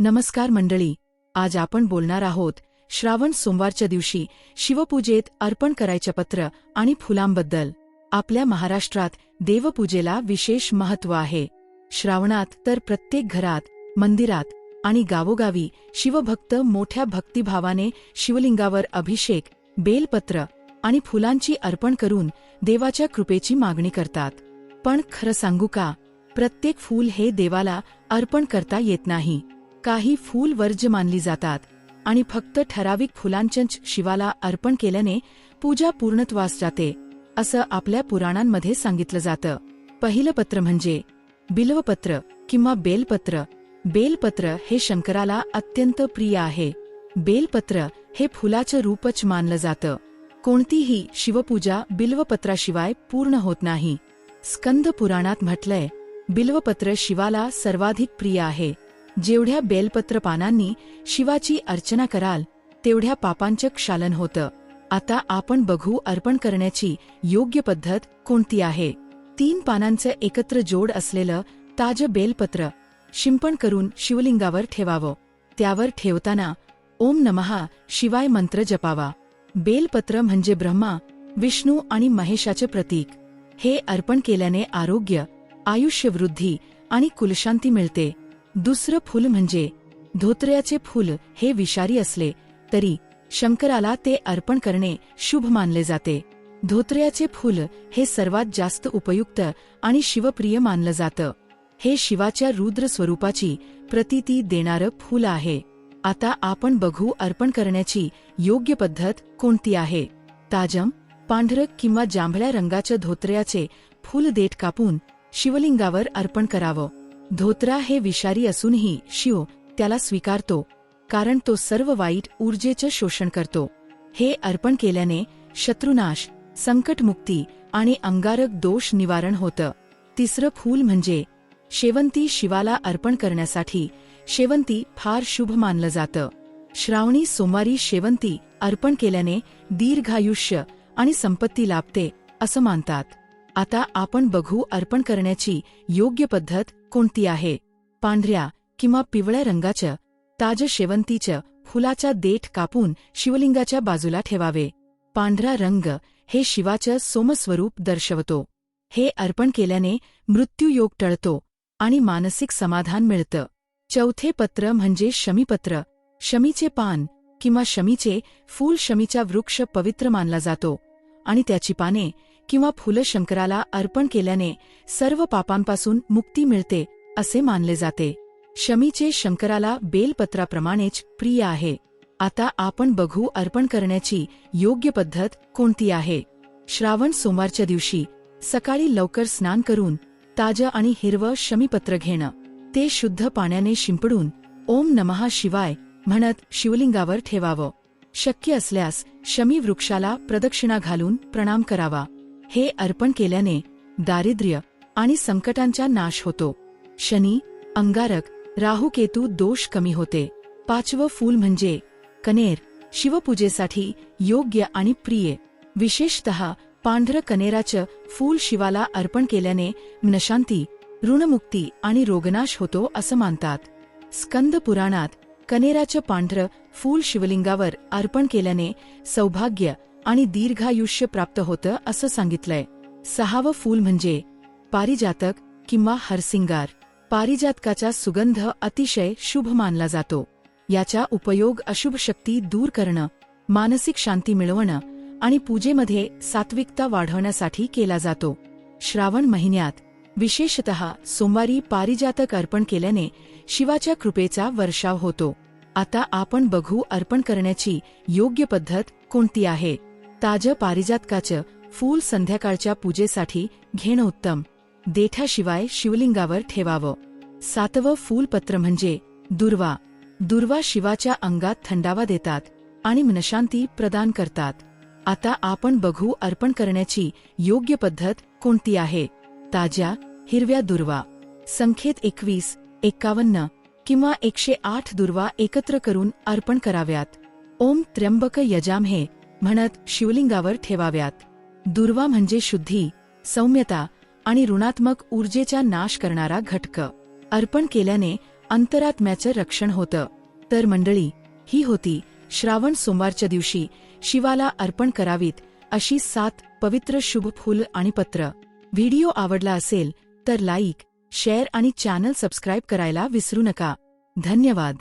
नमस्कार मंडळी आज आपण बोलणार आहोत श्रावण सोमवारच्या दिवशी शिवपूजेत अर्पण करायच्या पत्र आणि फुलांबद्दल. आपल्या महाराष्ट्रात देवपूजेला विशेष महत्त्व आहे. श्रावणात तर प्रत्येक घरात मंदिरात आणि गावोगावी शिवभक्त मोठ्या भक्तिभावाने शिवलिंगावर अभिषेक बेलपत्र आणि फुलांची अर्पण करून देवाच्या कृपेची मागणी करतात. पण खरं सांगू का प्रत्येक फूल हे देवाला अर्पण करता येत नाही. काही फूल वर्ज मानली जातात आणि फक्त ठराविक फुलांचंच शिवाला अर्पण केल्याने पूजा पूर्णत्वास जाते असं आपल्या पुराणांमध्ये सांगितलं जातं. पहिलं पत्र म्हणजे बिल्वपत्र किंवा बेलपत्र बेलपत्र हे शंकराला अत्यंत प्रिय आहे. बेलपत्र हे फुलाचं रूपच मानलं जातं. कोणतीही शिवपूजा बिल्वपत्राशिवाय पूर्ण होत नाही. स्कंद पुराणात म्हटलंय बिल्वपत्र शिवाला सर्वाधिक प्रिय आहे. जेवढ्या बेलपत्र पानांनी शिवाची अर्चना कराल तेवढ्या पापांचं क्षालन होतं. आता आपण बघू अर्पण करण्याची योग्य पद्धत कोणती आहे. तीन पानांचं एकत्र जोड असलेलं ताजं बेलपत्र शिंपण करून शिवलिंगावर ठेवावं. त्यावर ठेवताना ओम नमहा शिवाय मंत्र जपावा. बेलपत्र म्हणजे ब्रह्मा विष्णू आणि महेशाचे प्रतीक. हे अर्पण केल्याने आरोग्य आयुष्यवृद्धी आणि कुलशांती मिळते. दुसरं फूल म्हणजे धोत्र्याचे फूल हे विषारी असले तरी शंकराला ते अर्पण करणे शुभ मानले जाते. धोत्र्याचे फूल हे सर्वात जास्त उपयुक्त आणि शिवप्रिय मानलं जातं. हे शिवाच्या रुद्र स्वरूपाची प्रतीती देणारं फूल आहे. आता आपण बघू अर्पण करण्याची योग्य पद्धत कोणती आहे. ताजम पांढरं किंवा जांभळ्या रंगाच्या धोत्र्याचे फूल देठ कापून शिवलिंगावर अर्पण करावं. धोत्रा हे विषारी असूनही शिव त्याला स्वीकारतो कारण तो सर्व वाईट ऊर्जेचं शोषण करतो. हे अर्पण केल्याने शत्रुनाश संकटमुक्ती आणि अंगारक दोष निवारण होतं. तिसरं फूल म्हणजे शेवंती शिवाला अर्पण करण्यासाठी शेवंती फार शुभ मानलं जातं. श्रावणी सोमवारी शेवंती अर्पण केल्याने दीर्घायुष्य आणि संपत्ती लाभते असं मानतात. आता आपण बघू अर्पण करण्याची योग्य पद्धत कोणती आहे. पांढऱ्या किंवा पिवळ्या रंगाचं ताज शेवंतीचं फुलाचा देठ कापून शिवलिंगाच्या बाजूला ठेवावे. पांढरा रंग हे शिवाचं सोमस्वरूप दर्शवतो. हे अर्पण केल्याने मृत्यूयोग टळतो आणि मानसिक समाधान मिळतं. चौथे पत्र म्हणजे शमीपत्र. शमीचे पान किंवा शमीचे फूल शमीचा वृक्ष पवित्र मानला जातो आणि त्याची पाने किंवा फुलं शंकराला अर्पण केल्याने सर्व पापांपासून मुक्ती मिळते असे मानले जाते. शमीचे शंकराला बेलपत्राप्रमाणेच प्रिय आहे. आता आपण बघू अर्पण करण्याची योग्य पद्धत कोणती आहे. श्रावण सोमवारच्या दिवशी सकाळी लवकर स्नान करून ताजं आणि हिरवं शमीपत्र घेणं. ते शुद्ध पाण्याने शिंपडून ओम नमहा शिवाय म्हणत शिवलिंगावर ठेवावं. शक्य असल्यास शमी वृक्षाला प्रदक्षिणा घालून प्रणाम करावा. हे अर्पण केल्याने दारिद्र्य आणि संकटांचा नाश होतो. शनी अंगारक राहुकेतू दोष कमी होते. पाचवं फूल म्हणजे कनेर शिवपूजेसाठी योग्य आणि प्रिय. विशेषतः पांढरं कनेराचं फूल शिवाला अर्पण केल्याने नशांती ऋणमुक्ती आणि रोगनाश होतो असं मानतात. स्कंद पुराणात कनेराचं पांढरं फूल शिवलिंगावर अर्पण केल्याने सौभाग्य आणि दीर्घायुष्य प्राप्त होतं असं सांगितलंय. सहावं फूल म्हणजे पारिजातक किंवा हरसिंगार. पारिजातकाचा सुगंध अतिशय शुभ मानला जातो. याचा उपयोग अशुभ शक्ती दूर करणं मानसिक शांती मिळवणं आणि पूजेमध्ये सात्विकता वाढवण्यासाठी केला जातो. श्रावण महिन्यात विशेषतः सोमवारी पारिजातक अर्पण केल्याने शिवाच्या कृपेचा वर्षाव होतो. आता आपण बघू अर्पण करण्याची योग्य पद्धत कोणती आहे? ताजं पारिजातकाचं फूल संध्याकाळच्या पूजेसाठी घेणं उत्तम. देठाशिवाय शिवलिंगावर ठेवावं. सातवं फूलपत्र म्हणजे दुर्वा. दुर्वा शिवाच्या अंगात थंडावा देतात आणि मनशांती प्रदान करतात. आता आपण बघू अर्पण करण्याची योग्य पद्धत कोणती आहे? ताज्या हिरव्या दुर्वा. संख्येत एकवीस एक्कावन्न किंवा एकशे आठ दुर्वा एकत्र करून अर्पण कराव्यात. ओम त्र्यंबक यजाम हे म्हणत शिवलिंगावर ठेवाव्यात. दुर्वा म्हणजे शुद्धी सौम्यता आणि ऋणात्मक ऊर्जेचा नाश करणारा घटक. अर्पण केल्याने अंतरात्म्याचं रक्षण होतं. तर मंडळी ही होती श्रावण सोमवारच्या दिवशी शिवाला अर्पण करावीत अशी सात पवित्र शुभ फूल आणि पत्र. व्हिडिओ आवडला असेल तर लाईक शेअर आणि चॅनल सबस्क्राईब करायला विसरू नका. धन्यवाद.